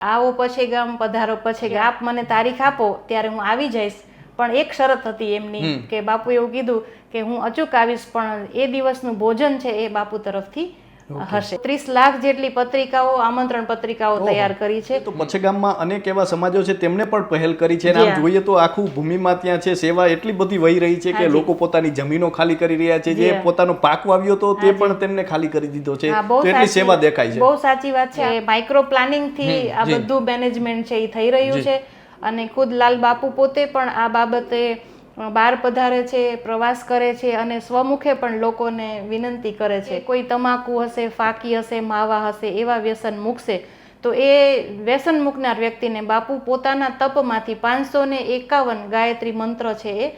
આવો પછી ગામ પધારો પછી આપ મને તારીખ આપો ત્યારે હું આવી જઈશ. પણ એક શરત હતી એમની કે બાપુ એવું કીધું કે હું અચૂક આવીશ પણ એ દિવસનું ભોજન છે એ બાપુ તરફથી હશે. ત્રીસ લાખ જેટલી પત્રિકાઓ આમંત્રણ પત્રિકાઓ તૈયાર કરી છે. તો પછી ગામમાં અનેક એવા સમાજો છે તેમને પણ પહેલ કરી છે. અને આમ જોઈએ તો આખું ભૂમિમાં ત્યાં છે સેવા એટલી બધી વહી રહી છે કે લોકો પોતાની જમીનો ખાલી કરી રહ્યા છે. જે પોતાનો પાક વાવ્યો તો તે પણ તેમને ખાલી કરી દીધો છે. બહુ તો એટલી સેવા દેખાય છે. બહુ સાચી વાત છે. માઇક્રો પ્લાનિંગથી આ બધું મેનેજમેન્ટ છે એ થઈ રહ્યું છે. અને ખુદ લાલ બાપુ પોતે પણ આ બાબતે બહાર પધારે છે પ્રવાસ કરે છે અને સ્વમુખે પણ લોકોને વિનંતી કરે છે. કોઈ તમાકુ હશે ફાકી હશે માવા હશે એવા વ્યસન મૂકશે તો એ વ્યસન મૂકનાર વ્યક્તિને બાપુ પોતાના તપમાંથી પાંચસો ને એકાવન ગાયત્રી મંત્ર છે એ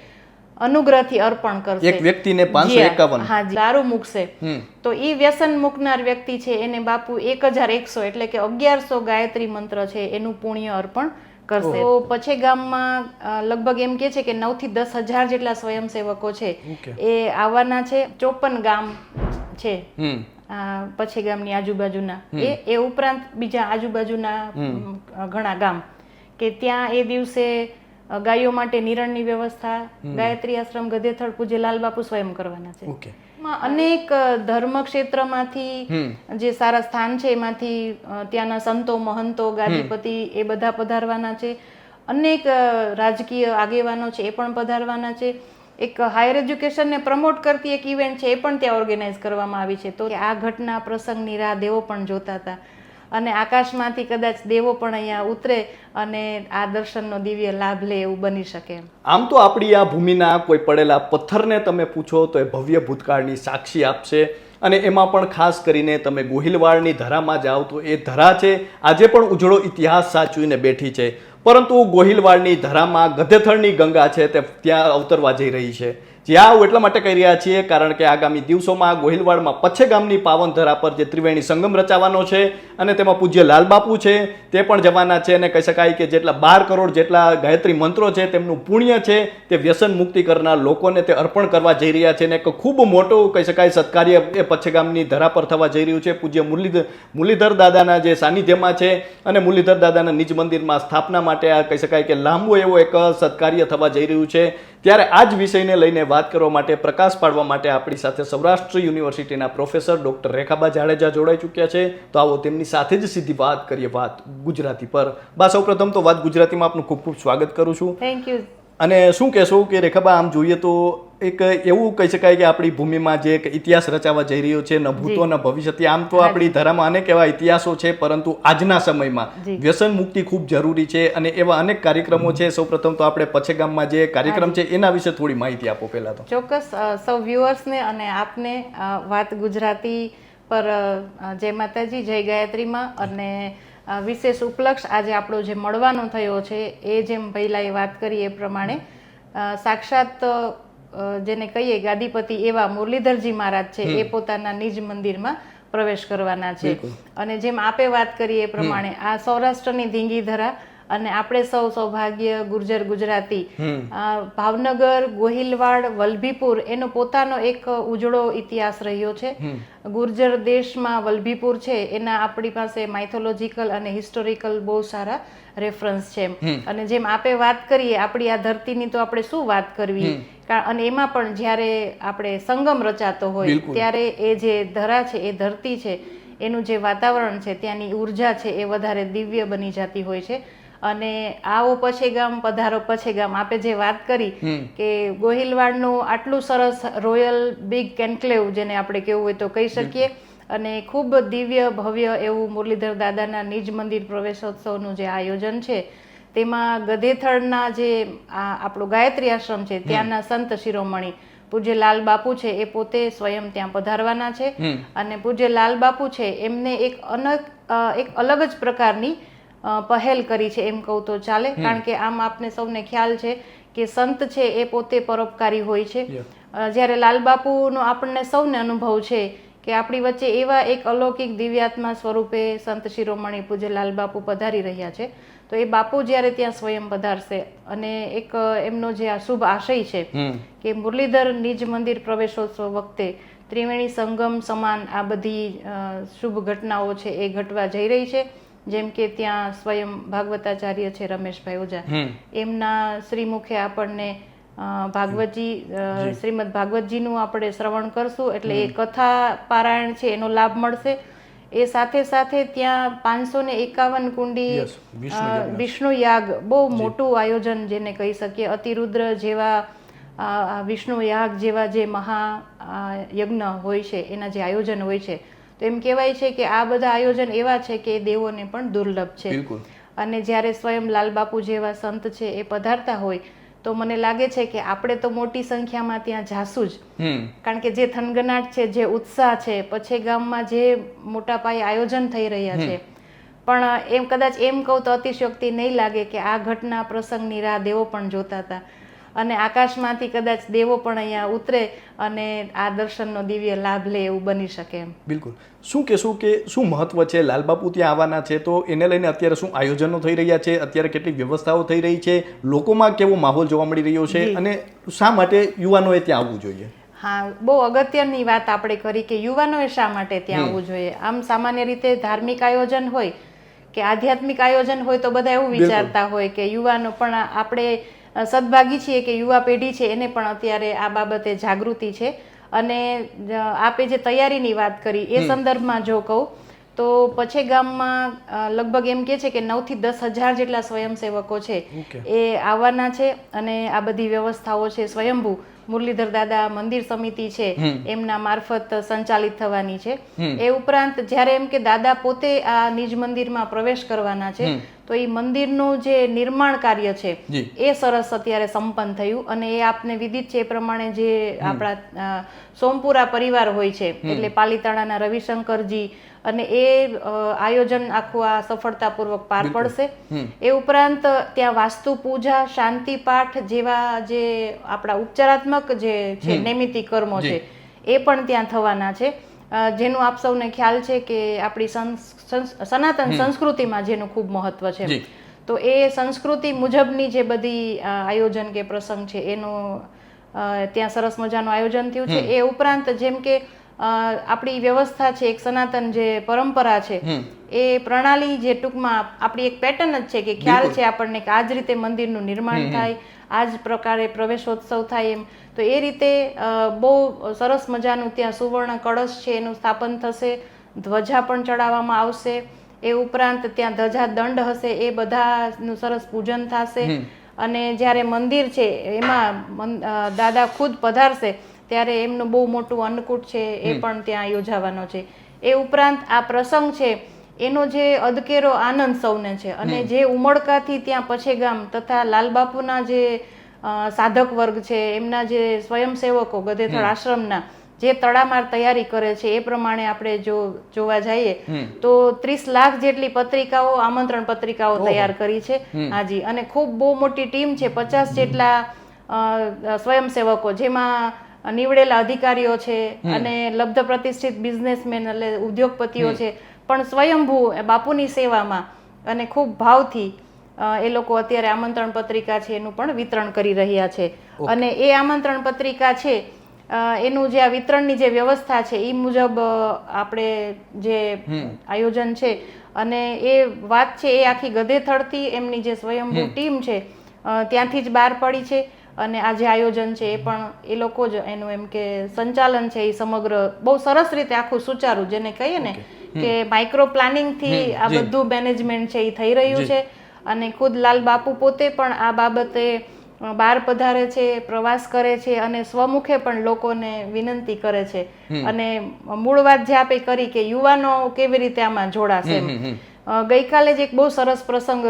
અનુગ્રહથી અર્પણ કરશે. એક વ્યક્તિને પાંચસો હા, એકાવન. હા દારૂ મૂકશે. તો એ વ્યસન મૂકનાર વ્યક્તિ છે એને બાપુ એક હજાર એકસો એટલે કે અગિયારસો ગાયત્રી મંત્ર છે એનું પુણ્ય અર્પણ કરશે. તો પછી ગામમાં લગભગ એમ કે છે કે નવથી દસ હજાર જેટલા સ્વયંસેવકો છે એ આવવાના છે. ચોપન ગામ છે. પછી ગામની આજુબાજુના. એ એ ઉપરાંત બીજા આજુબાજુના ઘણા ગામ કે ત્યાં એ દિવસે ગાયો માટે નિરણની વ્યવસ્થા ગાયત્રી આશ્રમ ગધેથળ પૂજ્ય લાલબાપુ સ્વયં કરવાના છે. ઓકે અનેક ધર્મ ક્ષેત્રમાંથી જે સારા સ્થાન છે એમાંથી ત્યાંના સંતો મહંતો ગાદીપતિ એ બધા પધારવાના છે. અનેક રાજકીય આગેવાનો છે એ પણ પધારવાના છે. એક હાયર એજ્યુકેશનને પ્રમોટ કરતી એક ઇવેન્ટ છે એ પણ ત્યાં ઓર્ગેનાઇઝ કરવામાં આવી છે. તો આ ઘટના પ્રસંગની રાહ દેવો પણ જોતા હતા. અને આકાશમાંથી કદાચ દેવો પણ અહીંયા ઉતરે અને આ દર્શનનો દિવ્ય લાભ લે એવું બની શકે આમ તો આપણી આ ભૂમિના કોઈ પડેલા પથ્થરને તમે પૂછો તો એ ભવ્ય ભૂતકાળની સાક્ષી આપશે અને એમાં પણ ખાસ કરીને તમે ગોહિલવાડની ધરામાં જાઓ તો એ ધરા છે. આજે પણ ઉજળો ઇતિહાસ સાચવીને બેઠી છે. પરંતુ ગોહિલવાડની ધરામાં ગધેથળની ગંગા છે તે ત્યાં અવતરવા જઈ રહી છે. જ્યાં આવું એટલા માટે કહી રહ્યા છીએ, કારણ કે આગામી દિવસોમાં ગોહિલવાડમાં પચ્છે ગામની પાવન ધરા પર જે ત્રિવેણી સંગમ રચાવાનો છે અને તેમાં પૂજ્ય લાલબાપુ છે, તે પણ જવાના છે અને કહી શકાય કે જેટલા બાર કરોડ જેટલા ગાયત્રી મંત્રો છે, તેમનું પુણ્ય છે, તે વ્યસન મુક્તિ કરનાર લોકોને તે અર્પણ કરવા જઈ રહ્યા છે અને એક ખૂબ મોટું કહી શકાય સત્કાર્ય એ પચ્છે ગામની ધરા પર થવા જઈ રહ્યું છે. પૂજ્ય મુરલીધર મુરલીધર દાદાના જે સાનિધ્યમાં છે અને મુરલીધર દાદાના નિજ મંદિરમાં સ્થાપના માટે આ કહી શકાય કે લાંબો એવો એક સત્કાર્ય થવા જઈ રહ્યું છે. ત્યારે આ જ વિષયને લઈને વાત કરવા માટે પ્રકાશ પાડવા માટે આપણી સાથે સૌરાષ્ટ્ર યુનિવર્સિટીના પ્રોફેસર ડોક્ટર રેખાબા જાડેજા જોડાઈ ચૂક્યા છે. તો આવો તેમની સાથે જ સીધી વાત કરીએ વાત ગુજરાતી પર. બા, સૌપ્રથમ તો વાત ગુજરાતીમાં આપનું ખૂબ ખૂબ સ્વાગત કરું છું. થેન્ક યુ અને શું કહેશો કે રેખાબા આમ જોઈએ તો એક એવું કહી શકાય કે આપણી ભૂમિમાં જે એક ઇતિહાસ રચાવા જઈ રહ્યો છે ન ભૂતો ન ભવિષ્યથી આમ તો આપણી ધરામાં અનેક એવા ઇતિહાસો છે પરંતુ આજના સમયમાં વ્યસન મુક્તિ ખૂબ જરૂરી છે અને એવા અનેક કાર્યક્રમો છે. સૌપ્રથમ તો આપણે પછે ગામમાં જે કાર્યક્રમ છે એના વિશે થોડી માહિતી આપો પહેલા તો. ચોક્કસ સૌ વ્યુઅર્સને અને આપને વાત ગુજરાતી પર જય માતાજી જય ગાયત્રીમાં અને વિશેષ ઉપલક્ષ આજે આપણો જે મળવાનો થયો છે એ જેમ પહેલાં એ વાત કરી એ પ્રમાણે સાક્ષાત જેને કહીએ ગાદીપતિ એવા મુરલીધરજી મહારાજ છે એ પોતાના નિજ મંદિરમાં પ્રવેશ કરવાના છે. અને જેમ આપે વાત કરી એ પ્રમાણે આ સૌરાષ્ટ્રની ધીંગી ધરા અને આપણે સૌ સૌભાગ્ય ગુર્જર ગુજરાતી. ભાવનગર ગોહિલવાડ વલભીપુર એનો પોતાનો એક ઉજળો ઇતિહાસ રહ્યો છે. ગુર્જર દેશમાં વલભીપુર છે એના આપણી પાસે માઇથોલોજીકલ અને હિસ્ટોરિકલ બહુ સારા રેફરન્સ છે અને જેમ આપે વાત કરીએ આપણી આ ધરતીની તો આપણે શું વાત કરવી? અને એમાં પણ જ્યારે આપણે સંગમ રચાતો હોય ત્યારે એ જે ધરા છે એ ધરતી છે એનું જે વાતાવરણ છે ત્યાંની ઊર્જા છે એ વધારે દિવ્ય બની જતી હોય છે. અને આવો પછેગામ પધારો પછેગામ આપે જે વાત કરી કે ગોહિલવાડનું આટલું સરસ રોયલ બિગ કેન્કલેવ જેને આપણે કેવું હોય તો કહી શકીએ અને ખૂબ દિવ્ય ભવ્ય એવું મુરલીધર દાદાના નિજ મંદિર પ્રવેશોત્સવનું જે આયોજન છે તેમાં ગધેથળના જે આ આપણો ગાયત્રી આશ્રમ છે ત્યાંના સંત શિરોમણી પૂજ્ય લાલ બાપુ છે એ પોતે સ્વયં ત્યાં પધારવાના છે. અને પૂજ્ય લાલ બાપુ છે એમને એક અનક એક અલગ જ પ્રકારની પહેલ કરી છે એમ કહું તો ચાલે. કારણ કે આમ આપને સૌને ખ્યાલ છે કે સંત છે એ પોતે પરોપકારી હોય છે. જ્યારે લાલબાપુનો આપણને સૌને અનુભવ છે કે આપણી વચ્ચે એવા એક અલૌકિક દિવ્યાત્મા સ્વરૂપે સંત શિરોમણી પૂજ્ય લાલબાપુ પધારી રહ્યા છે. તો એ બાપુ જ્યારે ત્યાં સ્વયં પધારશે અને એક એમનો જે આ શુભ આશય છે કે મુરલીધર નિજ મંદિર પ્રવેશોત્સવ વખતે ત્રિવેણી સંગમ સમાન આ બધી શુભ ઘટનાઓ છે એ ઘટવા જઈ રહી છે. જેમ કે ત્યાં સ્વયં ભાગવતાચાર્ય છે રમેશભાઈ ઓઝા. એમના શ્રીમુખે આપણને ભાગવતજી શ્રીમદ ભાગવતજીનું આપણે શ્રવણ કરશું એટલે એ કથા પારાયણ છે એનો લાભ મળશે. એ સાથે સાથે ત્યાં પાંચસો ને એકાવન કુંડી વિષ્ણુ યાગ. બહુ મોટું આયોજન જેને કહી શકીએ. અતિરુદ્ર જેવા વિષ્ણુ યાગ જેવા જે મહા યજ્ઞ હોય છે એના જે આયોજન હોય છે તો એમ કહેવાય છે કે આ બધા આયોજન એવા છે કે દેવોને પણ દુર્લભ છે. અને જ્યારે સ્વયં લાલબાપુ જેવા સંત છે એ પધારતા હોય તો મને લાગે છે કે આપણે તો મોટી સંખ્યામાં ત્યાં જાશું જ. કારણ કે જે થનગનાટ છે જે ઉત્સાહ છે પછી ગામમાં જે મોટા પાયે આયોજન થઈ રહ્યા છે. પણ એમ કદાચ એમ કહું તો અતિશયોક્તિ નહીં લાગે કે આ ઘટના પ્રસંગની રાહ દેવો પણ જોતા હતા. અને આકાશમાંથી કદાચ દેવો પણ અહીંયા ઉતરે અને આ દર્શનનો દિવ્ય લાભ લે એવું બની શકે એમ. બિલકુલ. શું કહેશું કે શું મહત્વ છે? લાલબાપુ ત્યાં આવવાના છે તો એને લઈને અત્યારે શું આયોજનો થઈ રહ્યા છે? અત્યારે કેટલી વ્યવસ્થાઓ થઈ રહી છે? લોકોમાં કેવો માહોલ જોવા મળી રહ્યો છે? અને શા માટે યુવાનોએ ત્યાં આવવું જોઈએ? હા બહુ અગત્યની વાત આપણે કરી કે યુવાનોએ શા માટે ત્યાં આવવું જોઈએ? આમ સામાન્ય રીતે ધાર્મિક આયોજન હોય કે આધ્યાત્મિક આયોજન હોય તો બધા એવું વિચારતા હોય કે યુવાનો પણ આપણે સદભાગી છીએ કે યુવા પેઢી છે એને પણ અત્યારે આ બાબતે જાગૃતિ છે. અને આપે જે તૈયારીની વાત કરી એ સંદર્ભમાં જો કહું તો પછે ગામમાં લગભગ એમ કે છે કે નવથી દસ હજાર જેટલા સ્વયંસેવકો છે એ આવવાના છે અને આ બધી વ્યવસ્થાઓ છે. સ્વયંભૂ મુરલીધર દાદા મંદિર સમિતિ છે એમના મારફત સંચાલિત થવાની છે. એ ઉપરાંત જ્યારે એમ કે દાદા પોતે આ નિજ મંદિરમાં પ્રવેશ કરવાના છે તો એ મંદિરનું જે નિર્માણ કાર્ય છે એ સરસ અત્યારે સંપન્ન થયું અને એ આપને વિદિત છે એ પ્રમાણે જે આપણા સોમપુરા પરિવાર હોય છે એટલે પાલીતાણાના રવિશંકરજી અને એ આયોજન આખું આ સફળતાપૂર્વક પાર પડશે. એ ઉપરાંત ત્યાં વાસ્તુ પૂજા શાંતિ પાઠ જેવા જે આપણા ઉપચારાત્મક જે છે નૈમિતિક કર્મો છે એ પણ ત્યાં થવાના છે. જેનું આપ સૌને ખ્યાલ છે કે આપણી સનાતન સંસ્કૃતિમાં જેનું ખૂબ મહત્વ છે. તો એ સંસ્કૃતિ મુજબની જે બધી આયોજન કે પ્રસંગ છે એનું ત્યાં સરસ મજાનું આયોજન થયું છે. એ ઉપરાંત જેમ કે આપણી વ્યવસ્થા છે એક સનાતન જે પરંપરા છે એ પ્રણાલી જે ટૂંકમાં આપણી એક પેટર્ન જ છે કે ખ્યાલ છે આપણને કે આ જ રીતે મંદિરનું નિર્માણ થાય આ જ પ્રકારે પ્રવેશોત્સવ થાય એમ. તો એ રીતે બહુ સરસ મજાનું ત્યાં સુવર્ણ કળશ છે એનું સ્થાપન થશે. ધ્વજા પણ ચડાવવામાં આવશે. એ ઉપરાંત ત્યાં ધજા દંડ હશે એ બધાનું સરસ પૂજન થશે. અને જ્યારે મંદિર છે એમાં દાદા ખુદ પધારશે ત્યારે એમનું બહુ મોટું અન્નકૂટ છે એ પણ ત્યાં યોજાવાનો છે. એ ઉપરાંત આ પ્રસંગ છે એનો જે અદકેરો આનંદ સૌને છે. અને જે ઉમળકાથી ત્યાં પછેગામ તથા લાલબાપુના જે સાધક વર્ગ છે એમના જે સ્વયંસેવકો ગધેથળ આશ્રમના જે તડામાર તૈયારી કરે છે એ પ્રમાણે આપણે જો જોવા જઈએ તો ત્રીસ લાખ જેટલી પત્રિકાઓ આમંત્રણ પત્રિકાઓ તૈયાર કરી છે. હાજી. અને ખૂબ બહુ મોટી ટીમ છે પચાસ જેટલા સ્વયંસેવકો જેમાં નીવડેલા અધિકારીઓ છે અને લબ્ધ પ્રતિષ્ઠિત બિઝનેસમેન એટલે ઉદ્યોગપતિઓ છે. પણ સ્વયંભૂ એ બાપુની સેવામાં અને ખૂબ ભાવથી એ લોકો અત્યારે આમંત્રણ પત્રિકા છે એનું પણ વિતરણ કરી રહ્યા છે. અને એ આમંત્રણ પત્રિકા છે એનું જે આ વિતરણની જે વ્યવસ્થા છે એ મુજબ આપણે જે આયોજન છે અને એ વાત છે એ આખી ગધેથળથી એમની જે સ્વયંભૂ ટીમ છે ત્યાંથી જ બહાર પડી છે. અને આ જે આયોજન છે એ પણ એ લોકો જ એનું એમ કે સંચાલન છે એ સમગ્ર બહુ સરસ રીતે આખું સુચારું જેને કહીએ ને કે માઇક્રો પ્લાનિંગથી આ બધું મેનેજમેન્ટ છે એ થઈ રહ્યું છે. અને ખુદ લાલ બાપુ પોતે પણ આ બાબતે બાર બહાર પધારે છે પ્રવાસ કરે છે અને સ્વમુખે પણ લોકોને વિનંતી કરે છે. અને મૂળ વાત જે આપે કરી કે યુવાનો કેવી રીતે આમાં જોડાશે ગઈકાલે જ એક બહુ સરસ પ્રસંગ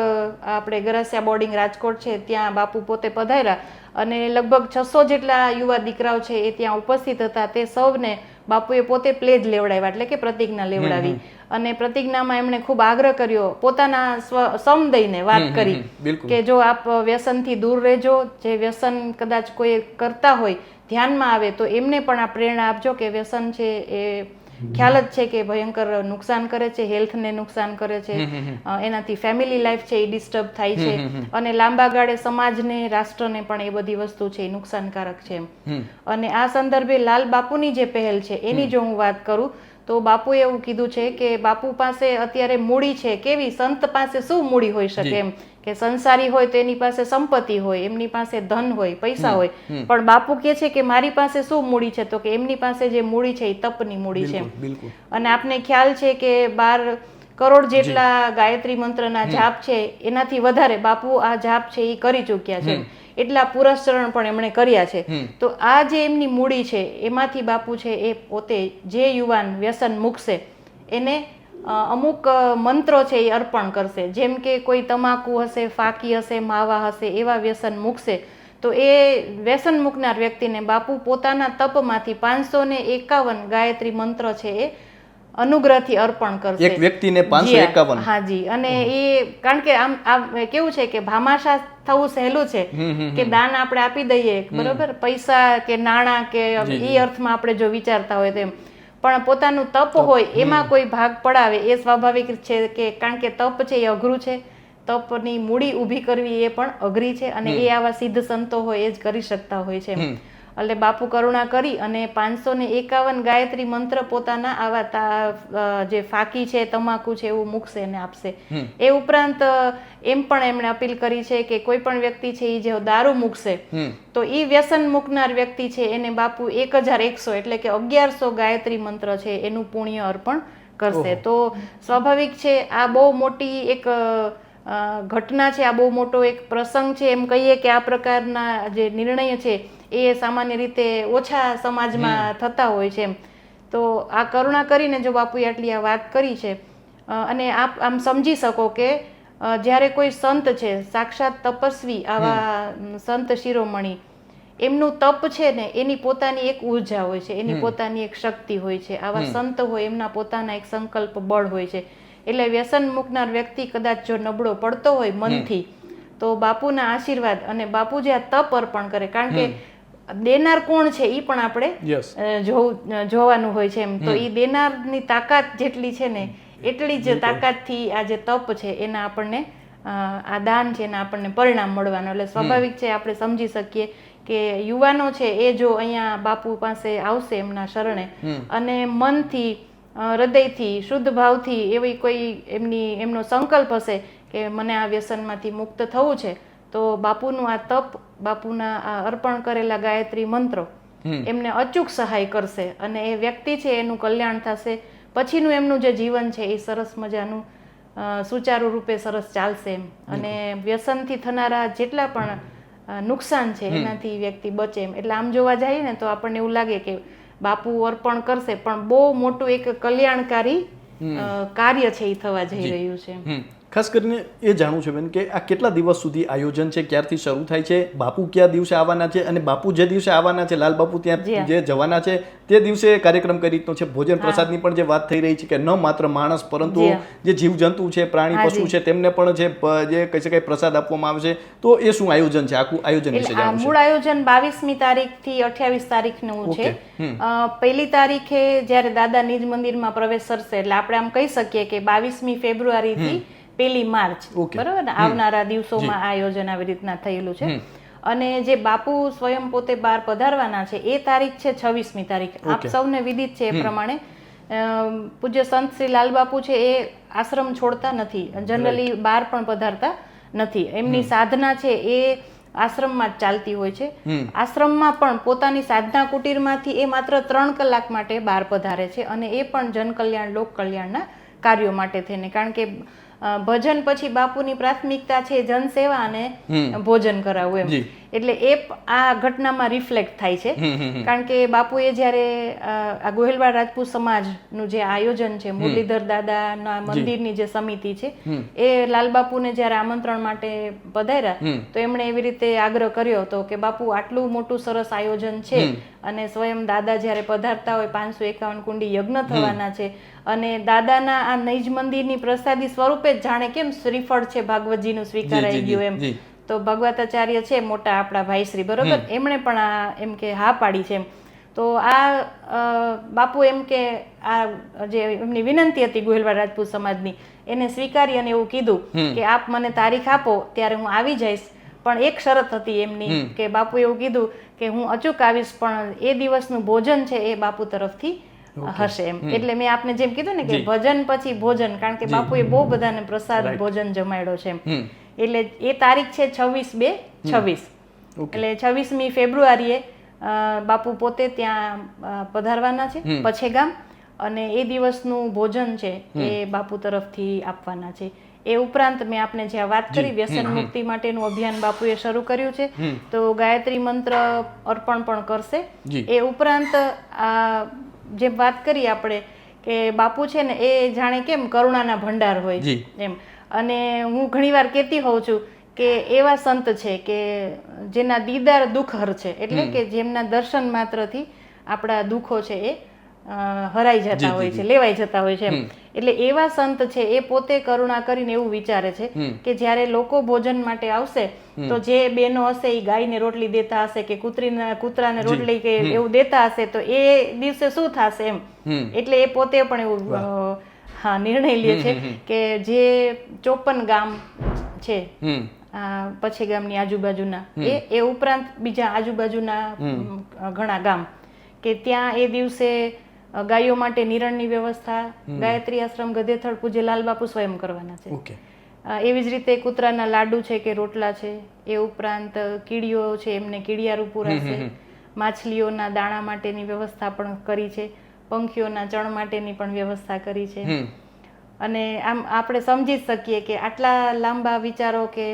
આપણે ગરાસિયા બોર્ડિંગ રાજકોટ છે ત્યાં બાપુ પોતે પધાર્યા. અને લગભગ છસો જેટલા યુવા દીકરાઓ છે એ ત્યાં ઉપસ્થિત હતા. તે સૌને બાપુએ પોતે પ્લેજ લેવડાવ્યા એટલે કે પ્રતિજ્ઞા લેવડાવી. અને પ્રતિજ્ઞામાં એમણે ખૂબ આગ્રહ કર્યો પોતાના સ્વ સમ દઈને વાત કરી કે જો આપ વ્યસનથી દૂર રહેજો જે વ્યસન કદાચ કોઈ કરતા હોય ધ્યાનમાં આવે તો એમને પણ આ પ્રેરણા આપજો કે વ્યસન છે એ ખ્યાલ જ છે કે ભયંકર નુકસાન કરે છે હેલ્થને નુકસાન કરે છે. એનાથી ફેમિલી લાઈફ છે એ ડિસ્ટર્બ થાય છે. અને લાંબા ગાળે સમાજને રાષ્ટ્રને પણ એ બધી વસ્તુ છે એ નુકસાનકારક છે અને આ સંદર્ભે લાલ બાપુની જે પહેલ છે એની જો હું વાત કરું તો બાપુએ એવું કીધું છે કે બાપુ પાસે અત્યારે મૂડી છે. કેવી? સંત પાસે શું મૂડી હોઈ શકે એમ? કે સંસારી હોય તો એની પાસે સંપત્તિ હોય એમની પાસે ધન હોય પૈસા હોય. પણ બાપુ કે છે કે મારી પાસે શું મૂડી છે? તો કે એમની પાસે જે મૂડી છે એ તપની મૂડી છે અને આપને ખ્યાલ છે કે બાર કરોડ જેટલા ગાયત્રી મંત્રના જાપ છે એનાથી વધારે બાપુ આ જાપ છે એ કરી ચૂક્યા છે. એટલા પુરસ્ચરણ પણ એમણે કર્યા છે. તો આ જે એમની મૂડી છે એમાંથી બાપુ છે એ પોતે જે યુવાન વ્યસન મૂકશે એને અમુક મંત્રો છે એ અર્પણ કરશે. જેમ કે કોઈ તમાકુ હશે ફાકી હશે માવા હશે એવા વ્યસન મૂકશે. તો એ વ્યસન મૂકનાર વ્યક્તિને બાપુ પોતાના તપમાંથી પાંચસો ને એકાવન ગાયત્રી મંત્ર છે એ અનુગ્રહથી અર્પણ કરશે. એક વ્યક્તિને પાંચસો એકાવન. હાજી અને એ કારણ કે આમ આ કેવું છે કે ભામાશા થવું સહેલું છે કે દાન આપણે આપી દઈએ બરોબર? પૈસા કે નાણાં કે એ અર્થમાં આપણે જો વિચારતા હોય તેમ પણ પોતાનું તપ હોય એમાં કોઈ ભાગ પડાવે એ સ્વાભાવિક છે કે કારણ કે તપ છે એ અઘરું છે. તપની મૂડી ઊભી કરવી એ પણ અઘરી છે અને એ આવા સિદ્ધ સંતો હોય એ જ કરી શકતા હોય છે એટલે બાપુ કરુણા કરી અને પાંચસો ને એકાવન ગાયત્રી મંત્ર પોતાના આવા જે ફાકી છે તમાકુ છે એવું મૂકશે અને આપશે. એ ઉપરાંત એમ પણ એમણે અપીલ કરી છે કે કોઈ પણ વ્યક્તિ છે એ જે દારૂ મૂકશે તો એ વ્યસન મૂકનાર વ્યક્તિ છે એને બાપુ એક હજાર એકસો એટલે કે અગિયારસો ગાયત્રી મંત્ર છે એનું પુણ્ય અર્પણ કરશે. તો સ્વાભાવિક છે આ બહુ મોટી એક ઘટના છે આ બહુ મોટો એક પ્રસંગ છે. એમ કહીએ કે આ પ્રકારના જે નિર્ણય છે એ સામાન્ય રીતે ઓછા સમાજમાં થતા હોય છે તો આ કરુણા કરીને જો બાપુએ આટલી આ વાત કરી છે અને આપ આમ સમજી શકો કે જ્યારે કોઈ સંત છે સાક્ષાત તપસ્વી આવા સંત શિરોમણી એમનું તપ છે ને એની પોતાની એક ઊર્જા હોય છે એની પોતાની એક શક્તિ હોય છે. આવા સંત હોય એમના પોતાના એક સંકલ્પ બળ હોય છે. એટલે વ્યસન મૂકનાર વ્યક્તિ કદાચ જો નબળો પડતો હોય મનથી તો બાપુના આશીર્વાદ અને બાપુ જે આ તપ અર્પણ કરે કારણ કે દેનાર કોણ છે એ પણ આપણે જોવાનું હોય છે એમ. તો એ દેનારની તાકાત જેટલી છે ને એટલી જ તાકાતથી આ જે તપ છે એના આપણને આ દાન છે એના આપણને પરિણામ મળવાનું. એટલે સ્વાભાવિક છે આપણે સમજી શકીએ કે યુવાનો છે એ જો અહીંયા બાપુ પાસે આવશે એમના શરણે અને મનથી હૃદયથી શુદ્ધ ભાવથી એવી કોઈ એમની એમનો સંકલ્પ હશે કે મને આ વ્યસનમાંથી મુક્ત થવું છે તો બાપુનું આ તપ બાપુના આ અર્પણ કરેલા ગાયત્રી મંત્રો એમને અચૂક સહાય કરશે અને એ વ્યક્તિ છે એનું કલ્યાણ થશે. પછીનું એમનું જે જીવન છે એ સરસ મજાનું સુચારુ રૂપે સરસ ચાલશે એમ. અને વ્યસનથી થનારા જેટલા પણ નુકસાન છે એનાથી વ્યક્તિ બચે એમ. એટલે આમ જોવા જઈએ ને તો આપણને એવું લાગે કે બાપુ અર્પણ કરશે પણ બહુ મોટું એક કલ્યાણકારી કાર્ય છે એ થવા જઈ રહ્યું છે. ખાસ કરીને એ જાણવું છે બેન કે આ કેટલા દિવસ સુધી આયોજન છે ક્યારથી શરૂ થાય છે બાપુ કયા દિવસે આવવાના છે અને બાપુ જે દિવસે આવવાના છે લાલ બાપુ ત્યાં જે જવાના છે તે દિવસે કાર્યક્રમ કઈ રીતનો છે? ભોજન પ્રસાદની પણ જે વાત થઈ રહી છે કે ન માત્ર માણસ પરંતુ જે જીવજંતુ છે પ્રાણી પશુ છે તેમને પણ જે જે કહી શકાય પ્રસાદ આપવામાં આવે છે. તો એ શું આયોજન છે? આખું આયોજન વિશે જાણવું મૂળ આયોજન બાવીસમી તારીખથી અઠ્યાવીસ તારીખનું છે. પહેલી તારીખે જ્યારે દાદા નિજ મંદિરમાં પ્રવેશ કરશે એટલે આપણે આમ કહી શકીએ કે બાવીસમી ફેબ્રુઆરી થી પહેલી માર્ચ બરોબર ને? આવનારા દિવસોમાં આ આયોજન આવી રીતના થયેલું છે. અને જે બાપુ સ્વયં પોતે બહાર પધારવાના છે એ તારીખ છે છવ્વીસમી તારીખ. આપ સૌને વિદિત છે એ પ્રમાણે. પૂજ્ય સંત શ્રી લાલબાપુ છે એ આશ્રમ છોડતા નથી જનરલી બહાર પણ પધારતા નથી. એમની સાધના છે એ આશ્રમમાં જ ચાલતી હોય છે. આશ્રમમાં પણ પોતાની સાધના કુટીરમાંથી એ માત્ર ત્રણ કલાક માટે બહાર પધારે છે અને એ પણ જનકલ્યાણ લોક કલ્યાણના કાર્યો માટે થઈને. કારણ કે ભજન પછી બાપુની પ્રાથમિકતા છે જનસેવા અને ભોજન કરાવવું એમ. એટલે એ આ ઘટનામાં રિફ્લેક્ટ થાય છે. કારણ કે બાપુએ જ્યારે આ ગોહિલવાડ રાજપૂત સમાજનું જે આયોજન છે મુરલીધર દાદાના મંદિરની જે સમિતિ છે એ લાલબાપુને જ્યારે આમંત્રણ માટે પધાર્યા તો એમણે એવી રીતે આગ્રહ કર્યો હતો કે બાપુ આટલું મોટું સરસ આયોજન છે અને સ્વયં દાદા જ્યારે પધારતા હોય પાંચસો એકાવન કુંડી યજ્ઞ થવાના છે. અને દાદાના આ નૈજ મંદિરની પ્રસાદી સ્વરૂપે જ જાણે કેમ શ્રીફળ છે ભાગવતજીનું સ્વીકારાઈ ગયું એમ. તો ભગવતાચાર્ય છે મોટા આપણા ભાઈશ્રી બરોબર? એમણે પણ આ એમ કે હા પાડી છે એમ. તો આ બાપુ એમ કે આ જે એમની વિનંતી હતી ગોહિલવાડ રાજપૂત સમાજની એને સ્વીકારી અને એવું કીધું કે આપ મને તારીખ આપો ત્યારે હું આવી જઈશ. પણ એક શરત હતી એમની કે બાપુ એવું કીધું કે હું અચૂક આવીશ પણ એ દિવસનું ભોજન છે એ બાપુ તરફથી હશે એમ. એટલે મેં આપને જેમ કીધું ને કે ભજન પછી ભોજન કારણ કે બાપુએ બહુ બધાને પ્રસાદ ભોજન જમાડ્યો છે એમ. એટલે એ તારીખ છે છવ્વીસ બે છવ્વીસ. એટલે છવ્વીસમી ફેબ્રુઆરીએ બાપુ પોતે ત્યાં પધારવાના છે પછેગામ. અને એ દિવસનું ભોજન છે એ બાપુ તરફથી આપવાના છે. એ ઉપરાંત મેં આપને જ્યાં વાત કરી વ્યસન મુક્તિ માટેનું અભિયાન બાપુએ શરૂ કર્યું છે. તો ગાયત્રી મંત્ર અર્પણ પણ કરશે. એ ઉપરાંત આ જે વાત કરી આપણે કે બાપુ છે ને એ જાણે કેમ કરુણાના ભંડાર હોય. એમ. અને હું ઘણીવાર કહેતી હોઉં છું કે એવા સંત છે કે જેના દીદાર દુઃખહર છે. એટલે કે જેમના દર્શન માત્રથી આપણા દુઃખો છે એ હરાઈ જતા હોય છે લેવાઈ જતા હોય છે એટલે એવા સંત છે એ પોતે કરુણા કરીને એવું વિચારે છે કે જ્યારે લોકો ભોજન માટે આવશે તો જે બેનો હશે એ ગાયને રોટલી દેતા હશે કે કૂતરીને કૂતરાને રોટલી કે એવું દેતા હશે તો એ દિવસે શું થશે એમ. એટલે એ પોતે પણ એવું હા નિર્ણય લે છે કે જે ચોપન ગામ છે પછી ગામની આજુબાજુના એ એ ઉપરાંત બીજા આજુબાજુના ઘણા ગામ. કે ત્યાં એ દિવસે ગાયો માટે નિરણની વ્યવસ્થા ગાયત્રી આશ્રમ ગધેથળ પૂજ્ય લાલબાપુ સ્વયં કરવાના છે. એવી જ રીતે કૂતરાના લાડુ છે કે રોટલા છે એ ઉપરાંત કીડીઓ છે એમને કીડિયારું પૂરાશે માછલીઓના દાણા માટેની વ્યવસ્થા પણ કરી છે. પંખીઓના ચણ માટેની પણ વ્યવસ્થા કરી છે. અને આમ આપણે સમજી જ શકીએ કે આટલા લાંબા વિચારો કે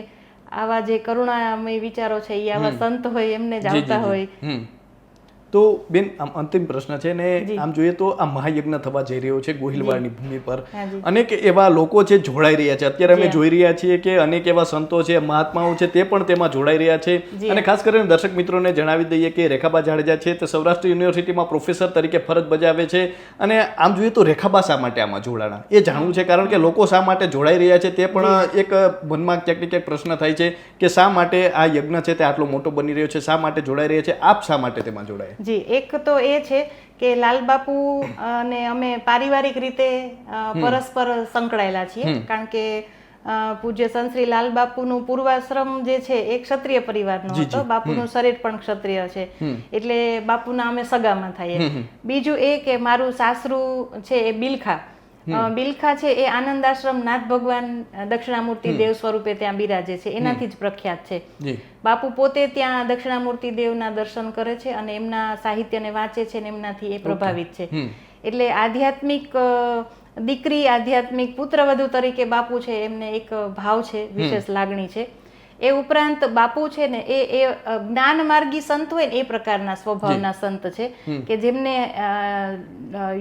આવા જે કરુણામય વિચારો છે એ આવા સંત હોય એમને જ આવતા હોય. તો બેન આમ અંતિમ પ્રશ્ન છે ને આમ જોઈએ તો આ મહાયજ્ઞ થવા જઈ રહ્યો છે ગોહિલવાડની ભૂમિ પર. અનેક એવા લોકો છે જોડાઈ રહ્યા છે. અત્યારે અમે જોઈ રહ્યા છીએ કે અનેક એવા સંતો છે મહાત્માઓ છે તે પણ તેમાં જોડાઈ રહ્યા છે. અને ખાસ કરીને દર્શક મિત્રોને જણાવી દઈએ કે રેખાબા જાડેજા છે તે સૌરાષ્ટ્ર યુનિવર્સિટીમાં પ્રોફેસર તરીકે ફરજ બજાવે છે. અને આમ જોઈએ તો રેખાબા શા માટે આમાં જોડાણા? એ જાણવું છે કારણ કે લોકો શા માટે જોડાઈ રહ્યા છે તે પણ એક મનમાં ક્યાંક ને ક્યાંક પ્રશ્ન થાય છે કે શા માટે આ યજ્ઞ છે તે આટલો મોટો બની રહ્યો છે શા માટે જોડાઈ રહ્યા છે આપ શા માટે તેમાં જોડાયા? જી એક તો એ છે કે લાલબાપુ અને અમે પારિવારિક રીતે પરસ્પર સંકળાયેલા છીએ. કારણ કે પૂજ્ય સંશ્રી લાલબાપુનું પૂર્વાશ્રમ જે છે એ ક્ષત્રિય પરિવારનો હતો. બાપુનું શરીર પણ ક્ષત્રિય છે. એટલે બાપુના અમે સગામાં થઈએ. બીજું એ કે મારું સાસરું છે એ બિલખા. બિલખા છે એ આનંદ આશ્રમ નાથ ભગવાન દક્ષિણામૂર્તિ દેવ સ્વરૂપે ત્યાં બિરાજે છે. એનાથી જ પ્રખ્યાત છે. બાપુ પોતે ત્યાં દક્ષિણામૂર્તિ દેવના દર્શન કરે છે અને એમના સાહિત્યને વાંચે છે અને એમનાથી એ પ્રભાવિત છે. એટલે આધ્યાત્મિક દીકરી આધ્યાત્મિક પુત્રવધુ તરીકે બાપુ છે એમને એક ભાવ છે વિશેષ લાગણી છે. એ ઉપરાંત બાપુ છે ને એ એ જ્ઞાન માર્ગી સંત હોય ને એ પ્રકારના સ્વભાવના સંત છે કે જેમને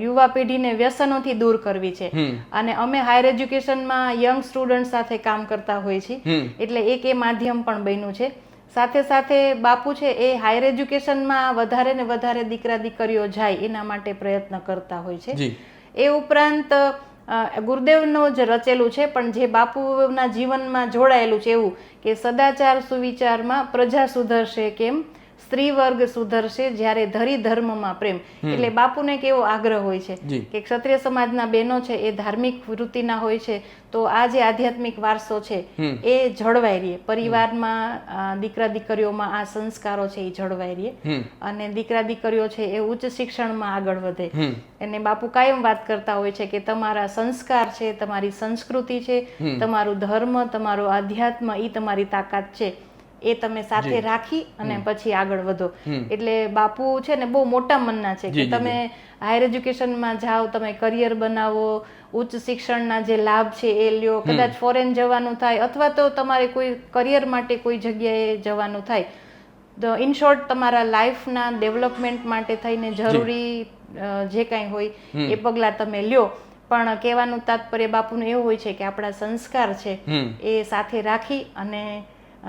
યુવા પેઢીને વ્યસનોથી દૂર કરવી છે. અને અમે હાયર એજ્યુકેશનમાં યંગ સ્ટુડન્ટ સાથે કામ કરતા હોઈએ છીએ. એટલે એક એ માધ્યમ પણ બન્યું છે. સાથે સાથે બાપુ છે એ હાયર એજ્યુકેશનમાં વધારે ને વધારે દીકરા દીકરીઓ જાય એના માટે પ્રયત્ન કરતા હોય છે. એ ઉપરાંત ગુરુદેવનું જ રચેલું છે, પણ જે બાપુના જીવનમાં જોડાયેલું છે એવું કે સદાચાર સુવિચારમાં પ્રજા સુધરશે કેમ? સ્ત્રી વર્ગ સુધરશે જ્યારે ધરી ધર્મમાં પ્રેમ. એટલે બાપુને કેવો આગ્રહ હોય છે. કે ક્ષત્રિય સમાજના બહેનો છે એ ધાર્મિક વૃત્તિના હોય છે તો આ જે આધ્યાત્મિક વારસો છે એ જળવાઈ રહે પરિવારમાં દીકરા દીકરીઓમાં આ સંસ્કારો છે એ જળવાઈ રહે અને દીકરા દીકરીઓ છે એ ઉચ્ચ શિક્ષણમાં આગળ વધે. અને બાપુ કાયમ વાત કરતા હોય છે કે તમારા સંસ્કાર છે તમારી સંસ્કૃતિ છે તમારું ધર્મ તમારું આધ્યાત્મ એ તમારી તાકાત છે. એ તમે સાથે રાખી અને પછી આગળ વધો. એટલે બાપુ છે ને બહુ મોટા મનના છે કે તમે હાયર એજ્યુકેશનમાં જાઓ તમે કરિયર બનાવો ઉચ્ચ શિક્ષણના જે લાભ છે એ લ્યો. કદાચ ફોરેન જવાનું થાય અથવા તો તમારે કોઈ કરિયર માટે કોઈ જગ્યાએ જવાનું થાય. તો ઇન શોર્ટ તમારા લાઈફના ડેવલપમેન્ટ માટે થઈને જરૂરી જે કાંઈ હોય એ પગલાં તમે લ્યો. પણ કહેવાનું તાત્પર્ય બાપુનું એવું હોય છે કે આપણા સંસ્કાર છે એ સાથે રાખી અને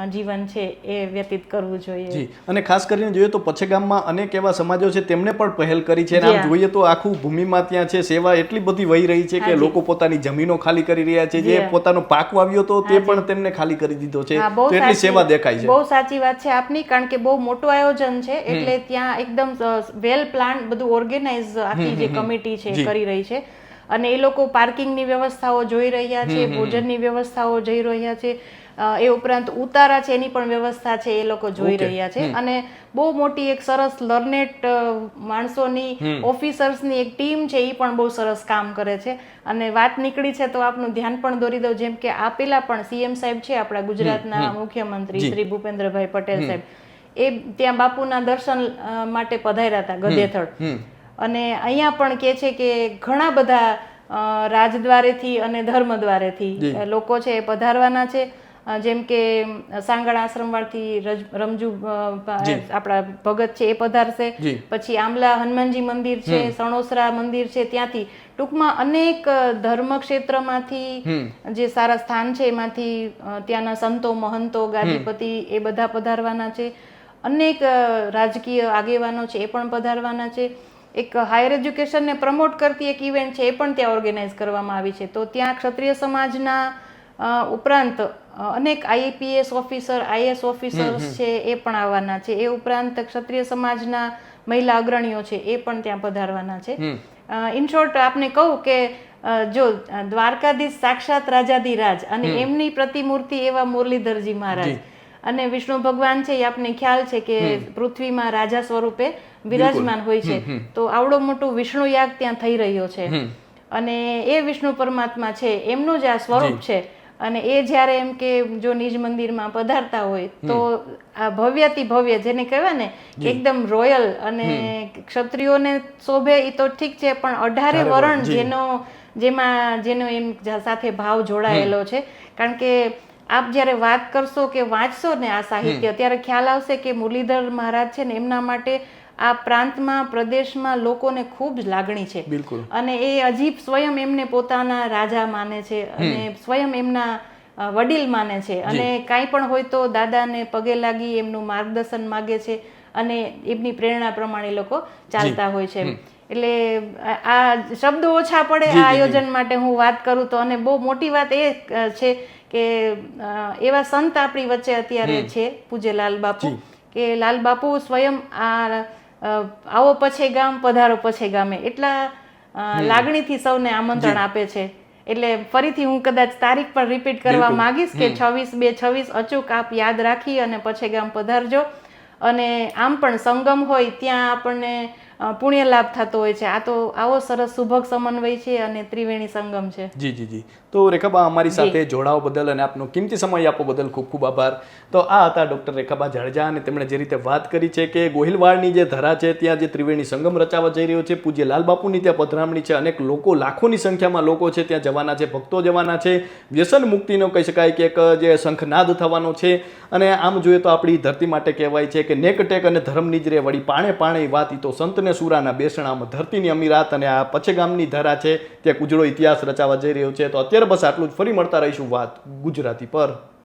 જીવન છે એ વ્યતીત કરવું જોઈએ. જી. અને ખાસ કરીને જોઈએ તો પછેગામમાં અનેક એવા સમાજો છે તેમણે પણ પહેલ કરી છે. અને આમ જોઈએ તો આખું ભૂમિમાં ત્યાં છે સેવા એટલી બધી વહી રહી છે કે લોકો પોતાની જમીનો ખાલી કરી રહ્યા છે. જે પોતાનો પાક વાવ્યો તો તે પણ તેમને ખાલી કરી દીધો છે. બહુ તો એટલી સેવા દેખાય છે. બહુ સાચી વાત છે આપની કારણ કે બહુ મોટું આયોજન છે. એટલે ત્યાં એકદમ વેલ પ્લાન બધું ઓર્ગેનાઇઝ આખી જે કમિટી છે કરી રહી છે. અને એ લોકો પાર્કિંગની વ્યવસ્થાઓ જોઈ રહ્યા છે ભોજનની વ્યવસ્થાઓ જોઈ રહ્યા છે. એ ઉપરાંત ઉતારા છે એની પણ વ્યવસ્થા છે એ લોકો જોઈ રહ્યા છે. અને બહુ મોટી એક સરસ લર્નેટ માણસોની ઓફિસર્સની એક ટીમ છે એ પણ બહુ સરસ કામ કરે છે. અને વાત નીકળી છે તો આપનું ધ્યાન પણ દોરી દઉં જેમ કે આપેલા પણ સીએમ સાહેબ છે આપણા ગુજરાતના મુખ્યમંત્રી શ્રી ભૂપેન્દ્રભાઈ પટેલ સાહેબ. એ ત્યાં બાપુના દર્શન માટે પધાર્યા હતા ગધેથળ. અને અહીંયા પણ કે છે કે ઘણા બધા રાજદ્વારેથી અને ધર્મદ્વારેથી દ્વારેથી લોકો છે એ પધારવાના છે. જેમ કે સાંગળ આશ્રમવાળથી રમજુ. આપણા ભગત છે એ પધારશે. પછી આમલા હનુમાનજી મંદિર છે સણોસરા મંદિર છે ત્યાંથી ટૂંકમાં અનેક ધર્મ ક્ષેત્રમાંથી જે સારા સ્થાન છે એમાંથી ત્યાંના સંતો મહંતો ગાદીપતિ એ બધા પધારવાના છે. અનેક રાજકીય આગેવાનો છે એ પણ પધારવાના છે. એક હાયર એજ્યુકેશનને પ્રમોટ કરતી એક ઇવેન્ટ છે એ પણ ત્યાં ઓર્ગેનાઇઝ કરવામાં આવી છે. તો ત્યાં ક્ષત્રિય સમાજના ઉપરાંત અનેક આઈપીએસ ઓફિસર આઈએસ ઓફિસર્સ છે એ પણ આવવાના છે. એ ઉપરાંત ક્ષત્રિય સમાજના મહિલા અગ્રણીઓ છે એ પણ ત્યાં પધારવાના છે. ઇન શોર્ટ આપને કહું કે જો દ્વારકાધીશ સાક્ષાત રાજાધિરાજ અને એમની પ્રતિમૂર્તિ એવા મુરલીધરજી મહારાજ. અને વિષ્ણુ ભગવાન છે એ આપને ખ્યાલ છે કે પૃથ્વીમાં રાજા સ્વરૂપે બિરાજમાન હોય છે. તો આવડો મોટો વિષ્ણુ યાગ ત્યાં થઈ રહ્યો છે. અને એ વિષ્ણુ પરમાત્મા છે એમનું જ આ સ્વરૂપ છે. અને એ જ્યારે એમ કે જો નિજ મંદિરમાં પધારતા હોય તો આ ભવ્યથી ભવ્ય જેને કહેવાય ને એકદમ રોયલ અને ક્ષત્રિયોને શોભે એ તો ઠીક છે પણ અઢારે વરણ, જેનો જેમાં જેનો એમ સાથે ભાવ જોડાયેલો છે. કારણ કે આપ જ્યારે વાત કરશો કે વાંચશો ને આ સાહિત્ય ત્યારે ખ્યાલ આવશે કે મુરલીધર મહારાજ છે ને એમના માટે આ પ્રાંતમાં પ્રદેશમાં લોકોને ખૂબ જ લાગણી છે. બિલકુલ. અને એ અજીબ સ્વયં એમને પોતાના રાજા માને છે અને સ્વયં એમના વડીલ માને છે. અને કાંઈ પણ હોય તો દાદાને પગે લાગી એમનું માર્ગદર્શન માગે છે અને એમની પ્રેરણા પ્રમાણે લોકો ચાલતા હોય છે. એટલે આ- શબ્દ ઓછા પડે આ આયોજન માટે હું વાત કરું તો. અને બહુ મોટી વાત એ છે કે એવા સંત આપણી વચ્ચે અત્યારે છે પૂજ્ય લાલ બાપુ કે લાલ બાપુ સ્વયં આ આવો પછે ગામ પધારો પછે ગામે. એટલા લાગણીથી સૌને આમંત્રણ આપે છે. એટલે ફરીથી હું કદાચ તારીખ પણ રિપીટ કરવા માંગીશ કે છવ્વીસ બે છવ્વીસ અચૂક આપ યાદ રાખી અને પછી ગામ પધારજો. અને આમ પણ સંગમ હોય ત્યાં આપણને પુણ્ય લાભ થતો હોય છે. આ તો આવો સરસ સુભગ સમન્વય છે અને ત્રિવેણી સંગમ છે. જી જી જી. તો રેખાબા અમારી સાથે જોડાવા બદલ અને આપનો કિંમતી સમય આપવા બદલ ખૂબ ખૂબ આભાર. તો આ હતા ડૉક્ટર રેખાબા જાડેજા અને તેમણે જે રીતે વાત કરી છે કે ગોહિલવાડની જે ધરા છે ત્યાં જે ત્રિવેણી સંગમ રચાવા જઈ રહ્યો છે પૂજ્ય લાલબાપુની ત્યાં પધરામણી છે અનેક લોકો લાખોની સંખ્યામાં લોકો છે ત્યાં જવાના છે ભક્તો જવાના છે. વ્યસન મુક્તિનો કહી શકાય કે એક જે શંખનાદ થવાનો છે. અને આમ જોઈએ તો આપણી ધરતી માટે કહેવાય છે કે નેક ટેક અને જ રે વળી પાણે પાણે વાત એ તો સંતને સુરાના બેસણામાં ધરતીની અમીરાત અને આ પછેગામની ધરા છે, ત્યાં ઉજળો ઇતિહાસ રચાવા જઈ રહ્યો છે. તો અત્યારે બસ આટલું જ. ફરી મળતા રહીશું વાત ગુજરાતી પર.